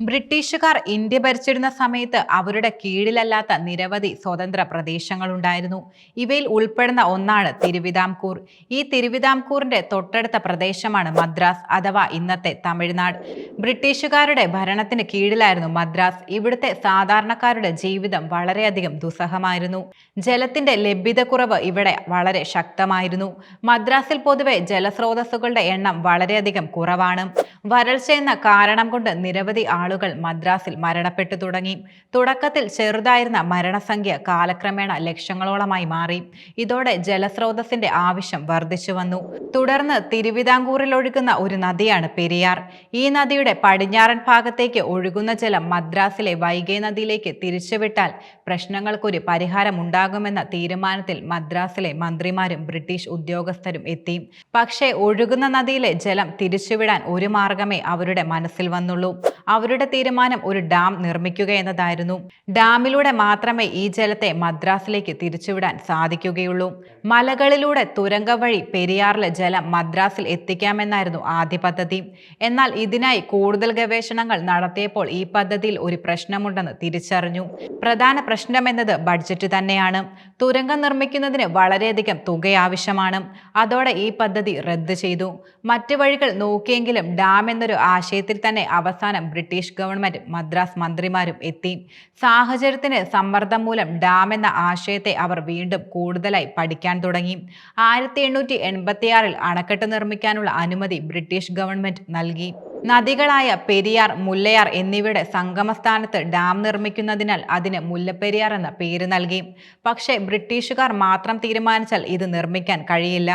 ബ്രിട്ടീഷുകാർ ഇന്ത്യ ഭരിച്ചിരുന്ന സമയത്ത് അവരുടെ കീഴിലല്ലാത്ത നിരവധി സ്വതന്ത്ര പ്രദേശങ്ങളുണ്ടായിരുന്നു. ഇവയിൽ ഉൾപ്പെടുന്ന ഒന്നാണ് തിരുവിതാംകൂർ. ഈ തിരുവിതാംകൂറിന്റെ തൊട്ടടുത്ത പ്രദേശമാണ് മദ്രാസ് അഥവാ ഇന്നത്തെ തമിഴ്നാട്. ബ്രിട്ടീഷുകാരുടെ ഭരണത്തിന് കീഴിലായിരുന്നു മദ്രാസ്. ഇവിടുത്തെ സാധാരണക്കാരുടെ ജീവിതം വളരെയധികം ദുസ്സഹമായിരുന്നു. ജലത്തിന്റെ ലഭ്യതക്കുറവ് ഇവിടെ വളരെ ശക്തമായിരുന്നു. മദ്രാസിൽ പൊതുവെ ജലസ്രോതസ്സുകളുടെ എണ്ണം വളരെയധികം കുറവാണ്. വരൾച്ച എന്ന കാരണം കൊണ്ട് നിരവധി ആളുകൾ മദ്രാസിൽ മരണപ്പെട്ടു തുടങ്ങി. തുടക്കത്തിൽ ചെറുതായിരുന്ന മരണസംഖ്യ കാലക്രമേണ ലക്ഷങ്ങളോളമായി മാറി. ഇതോടെ ജലസ്രോതസ്സിന്റെ ആവശ്യം വർദ്ധിച്ചു വന്നു. തുടർന്ന് തിരുവിതാംകൂറിൽ ഒഴുകുന്ന ഒരു നദിയാണ് പെരിയാർ. ഈ നദിയുടെ പടിഞ്ഞാറൻ ഭാഗത്തേക്ക് ഒഴുകുന്ന ജലം മദ്രാസിലെ വൈഗൈ നദിയിലേക്ക് തിരിച്ചുവിട്ടാൽ പ്രശ്നങ്ങൾക്കൊരു പരിഹാരമുണ്ടാകുമെന്ന തീരുമാനത്തിൽ മദ്രാസിലെ മന്ത്രിമാരും ബ്രിട്ടീഷ് ഉദ്യോഗസ്ഥരും എത്തി. പക്ഷേ ഒഴുകുന്ന നദിയിലെ ജലം തിരിച്ചുവിടാൻ ഒരു മാർഗമേ അവരുടെ മനസ്സിൽ വന്നുള്ളൂ. അവരുടെ തീരുമാനം ഒരു ഡാം നിർമ്മിക്കുക എന്നതായിരുന്നു. ഡാമിലൂടെ മാത്രമേ ഈ ജലത്തെ മദ്രാസിലേക്ക് തിരിച്ചുവിടാൻ സാധിക്കുകയുള്ളൂ. മലകളിലൂടെ തുരങ്ക വഴി പെരിയാറിലെ ജലം മദ്രാസിൽ എത്തിക്കാമെന്നായിരുന്നു ആദ്യ പദ്ധതി. എന്നാൽ ഇതിനായി കൂടുതൽ ഗവേഷണങ്ങൾ നടത്തിയപ്പോൾ ഈ പദ്ധതിയിൽ ഒരു പ്രശ്നമുണ്ടെന്ന് തിരിച്ചറിഞ്ഞു. പ്രധാന പ്രശ്നമെന്നത് ബഡ്ജറ്റ് തന്നെയാണ്. തുരങ്കം നിർമ്മിക്കുന്നതിന് വളരെയധികം തുക ആവശ്യമാണ്. അതോടെ ഈ പദ്ധതി റദ്ദ് ചെയ്തു. മറ്റു വഴികൾ നോക്കിയെങ്കിലും ഡാം എന്നൊരു ആശയത്തിൽ തന്നെ അവസാനം ബ്രിട്ടീഷ് ഗവൺമെന്റ് മദ്രാസ് മന്ത്രിമാരും എത്തി. സാഹചര്യത്തിന് സമ്മർദ്ദം മൂലം ഡാം എന്ന ആശയത്തെ അവർ വീണ്ടും കൂടുതലായി പഠിക്കാൻ തുടങ്ങി. ആയിരത്തി എണ്ണൂറ്റി എൺപത്തിയാറിൽ അണക്കെട്ട് നിർമ്മിക്കാനുള്ള അനുമതി ബ്രിട്ടീഷ് ഗവൺമെന്റ് നൽകി. നദികളായ പെരിയാർ മുല്ലയാർ എന്നിവയുടെ സംഗമസ്ഥാനത്ത് ഡാം നിർമ്മിക്കുന്നതിനാൽ അതിന് മുല്ലപ്പെരിയാർ എന്ന പേര് നൽകി. പക്ഷേ ബ്രിട്ടീഷുകാർ മാത്രം തീരുമാനിച്ചാൽ ഇത് നിർമ്മിക്കാൻ കഴിയില്ല.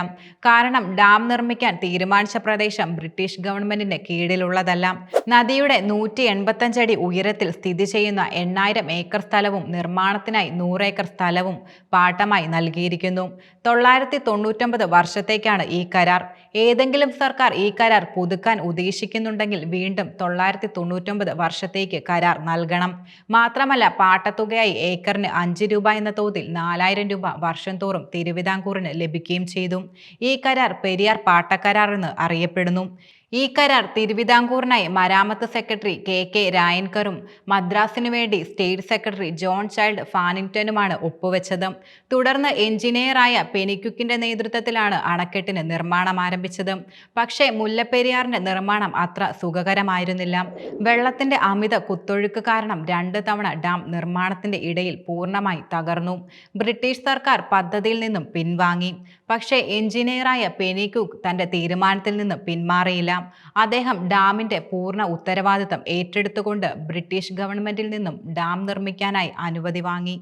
കാരണം ഡാം നിർമ്മിക്കാൻ തീരുമാനിച്ച പ്രദേശം ബ്രിട്ടീഷ് ഗവൺമെന്റിന്റെ കീഴിലുള്ളതല്ല. നദിയുടെ നൂറ്റി എൺപത്തഞ്ചടി ഉയരത്തിൽ സ്ഥിതി ചെയ്യുന്ന എണ്ണായിരം ഏക്കർ സ്ഥലവും നിർമ്മാണത്തിനായി നൂറേക്കർ സ്ഥലവും പാട്ടമായി നൽകിയിരിക്കുന്നു. തൊള്ളായിരത്തി തൊണ്ണൂറ്റൊമ്പത് വർഷത്തേക്കാണ് ഈ കരാർ. ഏതെങ്കിലും സർക്കാർ ഈ കരാർ പുതുക്കാൻ ഉദ്ദേശിക്കുന്നുണ്ടെങ്കിൽ വീണ്ടും തൊള്ളായിരത്തി തൊണ്ണൂറ്റൊമ്പത് വർഷത്തേക്ക് കരാർ നൽകണം. മാത്രമല്ല പാട്ടത്തുകയായി ഏക്കറിന് അഞ്ച് രൂപ എന്ന തോതിൽ നാലായിരം രൂപ വർഷം തോറും തിരുവിതാംകൂറിന് ലഭിക്കുകയും ചെയ്തു. ഈ കരാർ പെരിയാർ പാട്ടക്കരാർ എന്ന് അറിയപ്പെടുന്നു. ഈ കരാർ തിരുവിതാംകൂറിനായി മരാമത്ത് സെക്രട്ടറി കെ കെ രായൻകറും മദ്രാസിനു വേണ്ടി സ്റ്റേറ്റ് സെക്രട്ടറി ജോൺ ചൈൽഡ് ഫാനിങ്ടനുമാണ് ഒപ്പുവെച്ചത്. തുടർന്ന് എഞ്ചിനീയറായ പെനിക്യുക്കിന്റെ നേതൃത്വത്തിലാണ് അണക്കെട്ടിന് നിർമ്മാണം ആരംഭിച്ചത്. പക്ഷേ മുല്ലപ്പെരിയാറിന്റെ നിർമ്മാണം അത്ര സുഖകരമായിരുന്നില്ല. വെള്ളത്തിന്റെ അമിത കുത്തൊഴുക്ക് കാരണം രണ്ട് തവണ ഡാം നിർമ്മാണത്തിന്റെ ഇടയിൽ പൂർണമായി തകർന്നു. ബ്രിട്ടീഷ് സർക്കാർ പദ്ധതിയിൽ നിന്നും പിൻവാങ്ങി. പക്ഷേ എഞ്ചിനീയറായ പെനിക്യുക്ക് തന്റെ തീരുമാനത്തിൽ നിന്ന് പിന്മാറിയില്ല. അദ്ദേഹം ഡാമിന്റെ പൂർണ ഉത്തരവാദിത്തം ഏറ്റെടുത്തുകൊണ്ട് ബ്രിട്ടീഷ് ഗവൺമെന്റിൽ നിന്നും ഡാം നിർമ്മിക്കാനായി അനുമതി വാങ്ങി.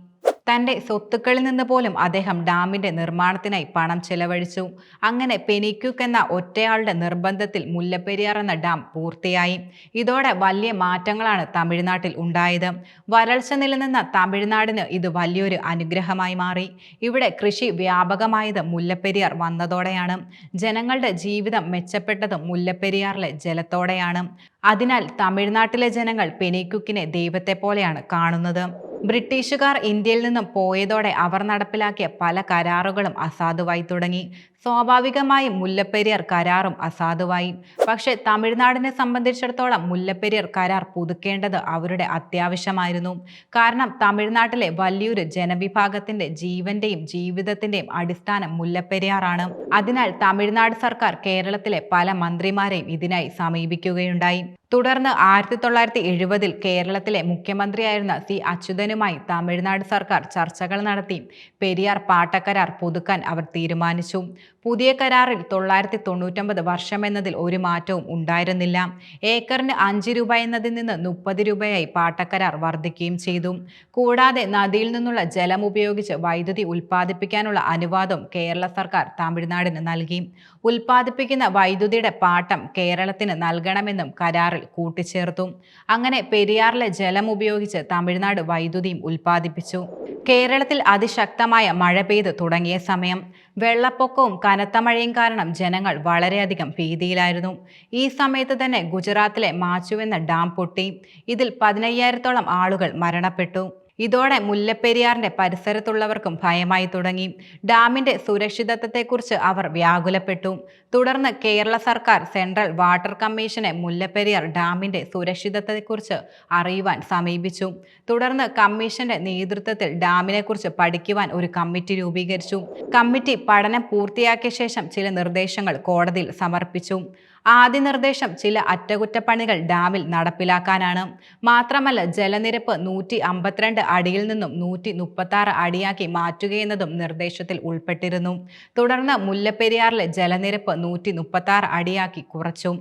തന്റെ സ്വത്തുക്കളിൽ നിന്ന് പോലും അദ്ദേഹം ഡാമിന്റെ നിർമ്മാണത്തിനായി പണം ചെലവഴിച്ചു. അങ്ങനെ പെനിക്യുക്ക് എന്ന ഒറ്റയാളുടെ നിർബന്ധത്തിൽ മുല്ലപ്പെരിയാർ എന്ന ഡാം പൂർത്തിയായി. ഇതോടെ വലിയ മാറ്റങ്ങളാണ് തമിഴ്നാട്ടിൽ ഉണ്ടായത്. വരൾച്ച നിലനിന്ന തമിഴ്നാടിന് ഇത് വലിയൊരു അനുഗ്രഹമായി മാറി. ഇവിടെ കൃഷി വ്യാപകമായത് മുല്ലപ്പെരിയാർ വന്നതോടെയാണ്. ജനങ്ങളുടെ ജീവിതം മെച്ചപ്പെട്ടത് മുല്ലപ്പെരിയാറിലെ ജലത്തോടെയാണ്. അതിനാൽ തമിഴ്നാട്ടിലെ ജനങ്ങൾ പെനിക്കുക്കിനെ ദൈവത്തെ പോലെയാണ് കാണുന്നത്. ബ്രിട്ടീഷുകാർ ഇന്ത്യയിൽ നിന്നും പോയതോടെ അവർ നടപ്പിലാക്കിയ പല കരാറുകളും അസാധുവായി തുടങ്ങി. സ്വാഭാവികമായും മുല്ലപ്പെരിയാർ കരാറും അസാധുവായി. പക്ഷേ തമിഴ്നാടിനെ സംബന്ധിച്ചിടത്തോളം മുല്ലപ്പെരിയാർ കരാർ പുതുക്കേണ്ടത് അവരുടെ അത്യാവശ്യമായിരുന്നു. കാരണം തമിഴ്നാട്ടിലെ വലിയൊരു ജനവിഭാഗത്തിന്റെ ജീവന്റെയും ജീവിതത്തിന്റെയും അടിസ്ഥാനം മുല്ലപ്പെരിയാറാണ്. അതിനാൽ തമിഴ്നാട് സർക്കാർ കേരളത്തിലെ പല മന്ത്രിമാരെയും ഇതിനായി സമീപിക്കുകയുണ്ടായി. തുടർന്ന് ആയിരത്തി തൊള്ളായിരത്തി എഴുപതിൽ കേരളത്തിലെ മുഖ്യമന്ത്രിയായിരുന്ന സി അച്യുതനുമായി തമിഴ്നാട് സർക്കാർ ചർച്ചകൾ നടത്തി. പെരിയാർ പാട്ടക്കരാർ പുതുക്കാൻ അവർ തീരുമാനിച്ചു. പുതിയ കരാറിൽ തൊള്ളായിരത്തി തൊണ്ണൂറ്റൊമ്പത് വർഷം എന്നതിൽ ഒരു മാറ്റവും ഉണ്ടായിരുന്നില്ല. ഏക്കറിന് അഞ്ച് രൂപ എന്നതിൽ നിന്ന് മുപ്പത് രൂപയായി പാട്ടക്കരാർ വർദ്ധിക്കുകയും ചെയ്തു. കൂടാതെ നദിയിൽ നിന്നുള്ള ജലം ഉപയോഗിച്ച് വൈദ്യുതി ഉൽപ്പാദിപ്പിക്കാനുള്ള അനുവാദം കേരള സർക്കാർ തമിഴ്നാടിന് നൽകി. ഉൽപ്പാദിപ്പിക്കുന്ന വൈദ്യുതിയുടെ പാട്ടം കേരളത്തിന് നൽകണമെന്നും കരാറിൽ കൂട്ടിച്ചേർത്തു. അങ്ങനെ പെരിയാറിലെ ജലം ഉപയോഗിച്ച് തമിഴ്നാട് വൈദ്യുതിയും ഉൽപ്പാദിപ്പിച്ചു. കേരളത്തിൽ അതിശക്തമായ മഴ പെയ്ത് തുടങ്ങിയ സമയം. വെള്ളപ്പൊക്കവും കനത്ത മഴയും കാരണം ജനങ്ങൾ വളരെയധികം ഭീതിയിലായിരുന്നു. ഈ സമയത്ത് തന്നെ ഗുജറാത്തിലെ മാച്ചു എന്ന ഡാം പൊട്ടി. ഇതിൽ പതിനയ്യായിരത്തോളം ആളുകൾ മരണപ്പെട്ടു. ഇതോടെ മുല്ലപ്പെരിയാറിന്റെ പരിസരത്തുള്ളവർക്കും ഭയമായി തുടങ്ങി. ഡാമിന്റെ സുരക്ഷിതത്വത്തെക്കുറിച്ച് അവർ വ്യാകുലപ്പെട്ടു. തുടർന്ന് കേരള സർക്കാർ സെൻട്രൽ വാട്ടർ കമ്മീഷനെ മുല്ലപ്പെരിയാർ ഡാമിന്റെ സുരക്ഷിതത്വത്തെക്കുറിച്ച് അറിയുവാൻ സമീപിച്ചു. തുടർന്ന് കമ്മീഷന്റെ നേതൃത്വത്തിൽ ഡാമിനെക്കുറിച്ച് പഠിക്കുവാൻ ഒരു കമ്മിറ്റി രൂപീകരിച്ചു. കമ്മിറ്റി പഠനം പൂർത്തിയാക്കിയ ശേഷം ചില നിർദ്ദേശങ്ങൾ കോടതിയിൽ സമർപ്പിച്ചു. ആദ്യ നിർദ്ദേശം ചില അറ്റകുറ്റപ്പണികൾ ഡാമിൽ നടപ്പിലാക്കാനാണ്. മാത്രമല്ല ജലനിരപ്പ് നൂറ്റി അമ്പത്തിരണ്ട് അടിയിൽ നിന്നും നൂറ്റി മുപ്പത്തി ആറ് അടിയാക്കി മാറ്റുകയെന്നതും നിർദ്ദേശത്തിൽ ഉൾപ്പെട്ടിരുന്നു. തുടർന്ന് മുല്ലപ്പെരിയാറിലെ ജലനിരപ്പ് നൂറ്റി മുപ്പത്തി ആറ് അടിയാക്കി കുറച്ചു.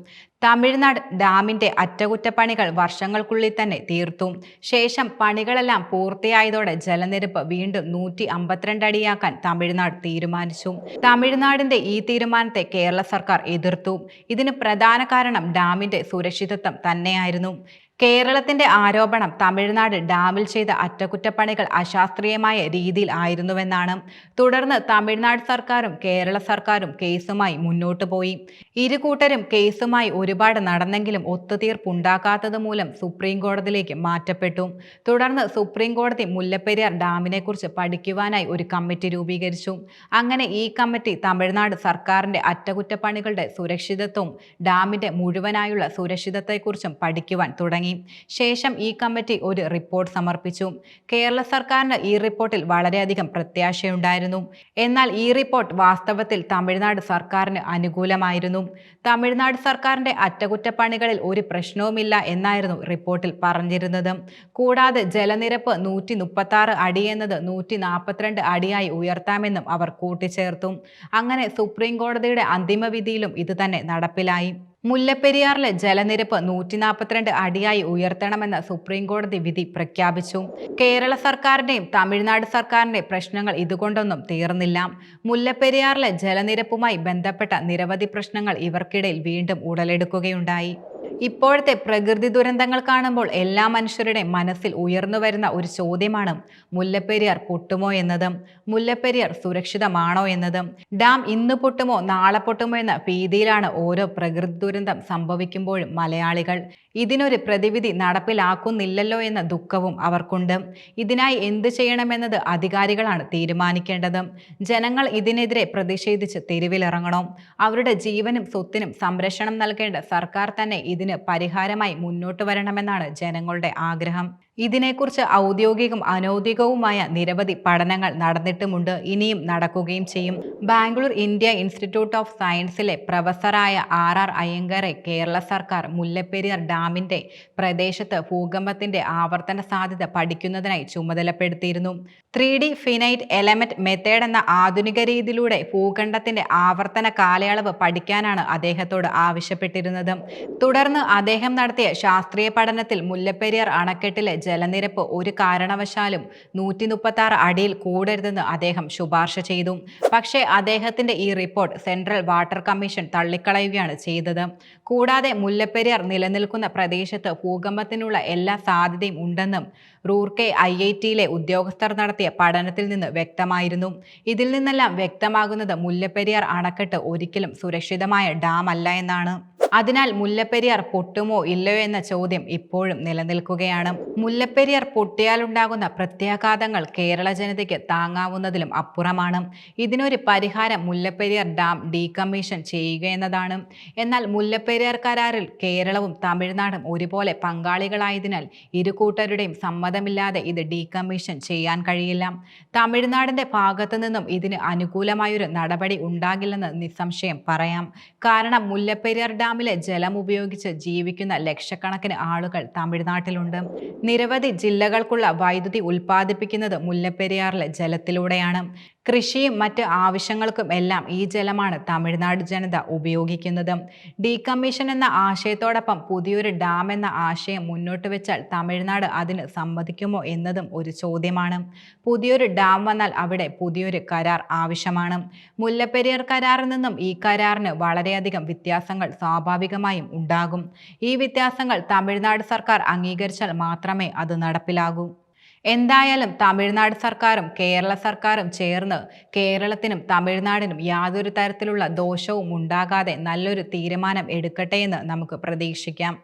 തമിഴ്നാട് ഡാമിന്റെ അറ്റകുറ്റപ്പണികൾ വർഷങ്ങൾക്കുള്ളിൽ തന്നെ തീർത്തു. ശേഷം പണികളെല്ലാം പൂർത്തിയായതോടെ ജലനിരപ്പ് വീണ്ടും നൂറ്റി അമ്പത്തിരണ്ട് അടിയാക്കാൻ തമിഴ്നാട് തീരുമാനിച്ചു. തമിഴ്നാടിന്റെ ഈ തീരുമാനത്തെ കേരള സർക്കാർ എതിർത്തു. ഇതിന് പ്രധാന കാരണം ഡാമിന്റെ സുരക്ഷിതത്വം തന്നെയായിരുന്നു. കേരളത്തിന്റെ ആരോപണം തമിഴ്നാട് ഡാമിൽ ചെയ്ത അറ്റകുറ്റപ്പണികൾ അശാസ്ത്രീയമായ രീതിയിൽ ആയിരുന്നുവെന്നാണ്. തുടർന്ന് തമിഴ്നാട് സർക്കാരും കേരള സർക്കാരും കേസുമായി മുന്നോട്ടു പോയി. ഇരു കൂട്ടരും കേസുമായി ഒരുപാട് നടന്നെങ്കിലും ഒത്തുതീർപ്പുണ്ടാക്കാത്തത് മൂലം സുപ്രീം കോടതിയിലേക്ക് മാറ്റപ്പെട്ടു. തുടർന്ന് സുപ്രീം കോടതി മുല്ലപ്പെരിയാർ ഡാമിനെക്കുറിച്ച് പഠിക്കുവാനായി ഒരു കമ്മിറ്റി രൂപീകരിച്ചു. അങ്ങനെ ഈ കമ്മിറ്റി തമിഴ്നാട് സർക്കാരിന്റെ അറ്റകുറ്റപ്പണികളുടെ സുരക്ഷിതത്വവും ഡാമിന്റെ മുഴുവനായുള്ള സുരക്ഷിതത്വത്തെക്കുറിച്ചും പഠിക്കുവാൻ തുടങ്ങി. ശേഷം ഈ കമ്മിറ്റി ഒരു റിപ്പോർട്ട് സമർപ്പിച്ചു. കേരള സർക്കാരിന് ഈ റിപ്പോർട്ടിൽ വളരെയധികം പ്രത്യാശയുണ്ടായിരുന്നു. എന്നാൽ ഈ റിപ്പോർട്ട് വാസ്തവത്തിൽ തമിഴ്നാട് സർക്കാരിന് അനുകൂലമായിരുന്നു. തമിഴ്നാട് സർക്കാരിന്റെ അറ്റകുറ്റപ്പണികളിൽ ഒരു പ്രശ്നവുമില്ല എന്നായിരുന്നു റിപ്പോർട്ടിൽ പറഞ്ഞിരുന്നത്. കൂടാതെ ജലനിരപ്പ് നൂറ്റി മുപ്പത്തി ആറ് അടി എന്നത് നൂറ്റി നാൽപ്പത്തിരണ്ട് അടിയായി ഉയർത്താമെന്നും അവർ കൂട്ടിച്ചേർത്തു. അങ്ങനെ സുപ്രീം കോടതിയുടെ അന്തിമ വിധിയിലും ഇത് തന്നെ നടപ്പിലായി. മുല്ലപ്പെരിയാറിലെ ജലനിരപ്പ് നൂറ്റി നാൽപ്പത്തിരണ്ട് അടിയായി ഉയർത്തണമെന്ന് സുപ്രീംകോടതി വിധി പ്രഖ്യാപിച്ചു. കേരള സർക്കാരിന്റെയും തമിഴ്നാട് സർക്കാരിന്റെയും പ്രശ്നങ്ങൾ ഇതുകൊണ്ടൊന്നും തീർന്നില്ല. മുല്ലപ്പെരിയാറിലെ ജലനിരപ്പുമായി ബന്ധപ്പെട്ട നിരവധി പ്രശ്നങ്ങൾ ഇവർക്കിടയിൽ വീണ്ടും ഉടലെടുക്കുകയുണ്ടായി. ഇപ്പോഴത്തെ പ്രകൃതി ദുരന്തങ്ങൾ കാണുമ്പോൾ എല്ലാ മനുഷ്യരുടെയും മനസ്സിൽ ഉയർന്നു വരുന്ന ഒരു ചോദ്യമാണ് മുല്ലപ്പെരിയാർ പൊട്ടുമോ എന്നതും മുല്ലപ്പെരിയാർ സുരക്ഷിതമാണോ എന്നതും ഡാം ഇന്ന് പൊട്ടുമോ നാളെ പൊട്ടുമോ എന്ന ഭീതിയിലാണ് ഓരോ പ്രകൃതി ദുരന്തം സംഭവിക്കുമ്പോഴും മലയാളികൾ. ഇതിനൊരു പ്രതിവിധി നടപ്പിലാക്കുന്നില്ലല്ലോ എന്ന ദുഃഖവും അവർക്കുണ്ട്. ഇതിനായി എന്ത് ചെയ്യണമെന്നത് അധികാരികളാണ് തീരുമാനിക്കേണ്ടത്. ജനങ്ങൾ ഇതിനെതിരെ പ്രതിഷേധിച്ച് തെരുവിലിറങ്ങണം. അവരുടെ ജീവനും സ്വത്തിനും സംരക്ഷണം നൽകേണ്ട സർക്കാർ തന്നെ ഇതിന് പരിഹാരമായി മുന്നോട്ട് വരണമെന്നാണ് ജനങ്ങളുടെ ആഗ്രഹം. ഇതിനെക്കുറിച്ച് ഔദ്യോഗികം അനൗദ്യോഗികവുമായ നിരവധി പഠനങ്ങൾ നടന്നിട്ടുമുണ്ട്. ഇനിയും നടക്കുകയും ചെയ്യും. ബാംഗ്ലൂർ ഇന്ത്യ ഇൻസ്റ്റിറ്റ്യൂട്ട് ഓഫ് സയൻസിലെ പ്രൊഫസറായ ആർ ആർ അയ്യങ്കറെ കേരള സർക്കാർ മുല്ലപ്പെരിയാർ ഡാമിന്റെ പ്രദേശത്ത് ഭൂകമ്പത്തിന്റെ ആവർത്തന സാധ്യത പഠിക്കുന്നതിനായി ചുമതലപ്പെടുത്തിയിരുന്നു. Three D finite element method എന്ന ആധുനിക രീതിയിലൂടെ ഭൂഖണ്ഡത്തിന്റെ ആവർത്തന കാലയളവ് പഠിക്കാനാണ് അദ്ദേഹത്തോട് ആവശ്യപ്പെട്ടിരുന്നത്. തുടർന്ന് അദ്ദേഹം നടത്തിയ ശാസ്ത്രീയ പഠനത്തിൽ മുല്ലപ്പെരിയാർ അണക്കെട്ടിലെ ജലനിരപ്പ് ഒരു കാരണവശാലും നൂറ്റി മുപ്പത്തി ആറ് അടിയിൽ കൂടരുതെന്ന് അദ്ദേഹം ശുപാർശ ചെയ്തു. പക്ഷേ അദ്ദേഹത്തിന്റെ ഈ റിപ്പോർട്ട് സെൻട്രൽ വാട്ടർ കമ്മീഷൻ തള്ളിക്കളയുകയാണ് ചെയ്തത്. കൂടാതെ മുല്ലപ്പെരിയാർ നിലനിൽക്കുന്ന പ്രദേശത്ത് ഭൂകമ്പത്തിനുള്ള എല്ലാ സാധ്യതയും ഉണ്ടെന്നും റൂർക്കെ ഐ ഐ ടിയിലെ ഉദ്യോഗസ്ഥർ നടത്തിയ പഠനത്തിൽ നിന്ന് വ്യക്തമായിരുന്നു. ഇതിൽ നിന്നെല്ലാം വ്യക്തമാകുന്നത് മുല്ലപ്പെരിയാർ അണക്കെട്ട് ഒരിക്കലും സുരക്ഷിതമായ ഡാം അല്ല എന്നാണ്. അതിനാൽ മുല്ലപ്പെരിയാർ പൊട്ടുമോ ഇല്ലയോ എന്ന ചോദ്യം ഇപ്പോഴും നിലനിൽക്കുകയാണ്. മുല്ലപ്പെരിയാർ പൊട്ടിയാലുണ്ടാകുന്ന പ്രത്യാഘാതങ്ങൾ കേരള ജനതയ്ക്ക് താങ്ങാവുന്നതിലും അപ്പുറമാണ്. ഇതിനൊരു പരിഹാരം മുല്ലപ്പെരിയാർ ഡാം ഡീകമ്മീഷൻ ചെയ്യുക എന്നതാണ്. എന്നാൽ മുല്ലപ്പെരിയാർ കരാറിൽ കേരളവും തമിഴ്നാടും ഒരുപോലെ പങ്കാളികളായതിനാൽ ഇരു കൂട്ടരുടെയും സമ്മതമില്ലാതെ ഇത് ഡീകമ്മീഷൻ ചെയ്യാൻ കഴിയില്ല. തമിഴ്നാടിന്റെ ഭാഗത്തു നിന്നും ഇതിന് അനുകൂലമായൊരു നടപടി ഉണ്ടാകില്ലെന്ന് നിസ്സംശയം പറയാം. കാരണം മുല്ലപ്പെരിയാർ ഡാമിലെ ജലം ഉപയോഗിച്ച് ജീവിക്കുന്ന ലക്ഷക്കണക്കിന് ആളുകൾ തമിഴ്നാട്ടിലുണ്ട്. നിരവധി ജില്ലകൾക്കുള്ള വൈദ്യുതി ഉൽപ്പാദിപ്പിക്കുന്നത് മുല്ലപ്പെരിയാറിലെ ജലത്തിലൂടെയാണ്. കൃഷിയും മറ്റ് ആവശ്യങ്ങൾക്കും എല്ലാം ഈ ജലമാണ് തമിഴ്നാട് ജനത ഉപയോഗിക്കുന്നത്. ഡീകമ്മീഷൻ എന്ന ആശയത്തോടൊപ്പം പുതിയൊരു ഡാം എന്ന ആശയം മുന്നോട്ട് വെച്ചാൽ തമിഴ്നാട് അതിന് സമ്മതിക്കുമോ എന്നതും ഒരു ചോദ്യമാണ്. പുതിയൊരു ഡാം വന്നാൽ അവിടെ പുതിയൊരു കരാർ ആവശ്യമാണ്. മുല്ലപ്പെരിയാർ കരാറിൽ നിന്നും ഈ കരാറിന് വളരെയധികം വ്യത്യാസങ്ങൾ സ്വാഭാവികമായും ഉണ്ടാകും. ഈ വ്യത്യാസങ്ങൾ തമിഴ്നാട് സർക്കാർ അംഗീകരിച്ചാൽ മാത്രമേ അത് നടപ്പിലാകൂ. എന്തായാലും തമിഴ്നാട് സർക്കാരും കേരള സർക്കാരും ചേർന്ന് കേരളത്തിനും തമിഴ്നാടിനും യാതൊരു തരത്തിലുള്ള ദോഷവും ഉണ്ടാകാതെ നല്ലൊരു തീരുമാനം എടുക്കട്ടെ എന്ന് നമുക്ക് പ്രതീക്ഷിക്കാം.